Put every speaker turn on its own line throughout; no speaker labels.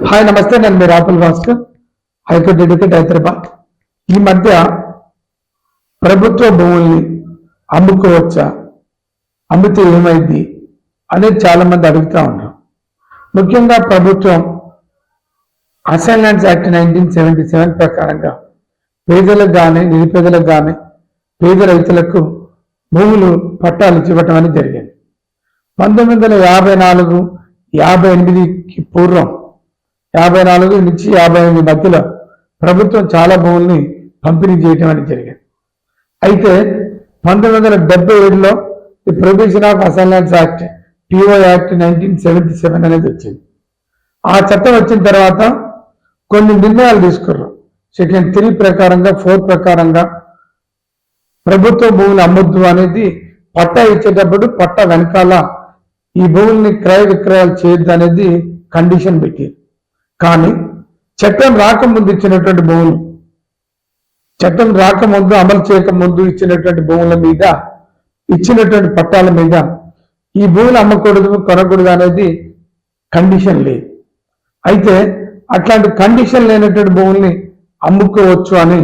Hi నమస్తే నేను మీ Rahul Bhaskar high court advocate Hyderabad. ఈ మధ్య ప్రభుత్వ భూముల్ని అమ్ముకోవచ్చా? అమ్మితే ఏమైంది అనేది చాలా మంది అడుగుతా ఉన్నారు. ముఖ్యంగా ప్రభుత్వం assignments act nineteen seventy seven ప్రకారంగా పేదలకు కానీ నిరుపేదలకు కానీ పేద రైతులకు భూములు పట్టాలు ఇవ్వటం అనేది జరిగింది. పంతొమ్మిది వందల యాభై నాలుగు యాభై ఎనిమిదికి పూర్వం యాభై నాలుగు నుంచి యాభై ఎనిమిది మధ్యలో ప్రభుత్వం చాలా భూముల్ని పంపిణీ చేయటం అనేది జరిగింది. అయితే పంతొమ్మిది వందల డెబ్బై ఏడులో the provision of assignments act PO act nineteen seventy seven అనేది వచ్చింది. ఆ చట్టం వచ్చిన తర్వాత కొన్ని నిర్ణయాలు తీసుకున్నారు సెక్షన్ త్రీ ప్రకారంగా ఫోర్ ప్రకారంగా ప్రభుత్వ భూములు అమ్మొద్దు అనేది పట్టా ఇచ్చేటప్పుడు పట్టా వెనకాల ఈ భూముల్ని క్రయ విక్రయాలు చేయొద్దు అనేది కండిషన్ పెట్టింది. కానీ చట్టం రాకముందు ఇచ్చినటువంటి భూములు చట్టం రాకముందు అమలు చేయకముందు ఇచ్చినటువంటి భూముల మీద ఇచ్చినటువంటి పట్టాల మీద ఈ భూములు అమ్మకూడదు కొనకూడదు అనేది కండిషన్ లేదు. అయితే అట్లాంటి కండిషన్ లేనటువంటి భూముల్ని అమ్ముకోవచ్చు అని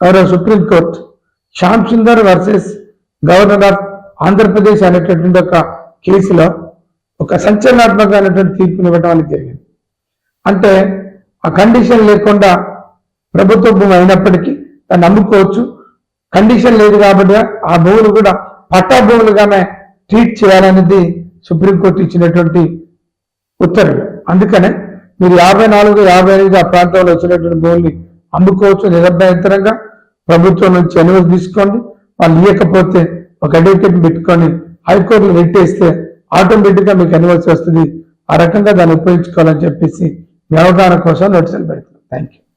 గౌరవ supreme court Shyam Sundar versus governor of Andhra Pradesh అనేటటువంటి ఒక కేసులో ఒక సంచలనాత్మకమైనటువంటి అనేటువంటి ఇవ్వడం అనేది జరిగింది. అంటే ఆ కండిషన్ లేకుండా ప్రభుత్వ భూమి అయినప్పటికీ దాన్ని అమ్ముకోవచ్చు కండిషన్ లేదు కాబట్టి ఆ భూములు కూడా పట్టా భూములుగానే ట్రీట్ చేయాలనేది సుప్రీంకోర్టు ఇచ్చినటువంటి ఉత్తర్వులు. అందుకనే మీరు యాభై నాలుగు యాభై ఐదు ఆ ప్రాంతంలో వచ్చినటువంటి భూముల్ని అమ్ముకోవచ్చు నిరభ్యంతరంగా. ప్రభుత్వం నుంచి అనుమతి తీసుకోండి. వాళ్ళు ఇవ్వకపోతే ఒక అడ్వకేట్ పెట్టుకొని హైకోర్టులో పెట్టేస్తే ఆటోమేటిక్గా మీకు అనుమతి వస్తుంది. ఆ రకంగా దాన్ని ఉపయోగించుకోవాలని చెప్పేసి వ్యవహారం కోసం నోటీసులు పెడుతున్నాం థ్యాంక్ యూ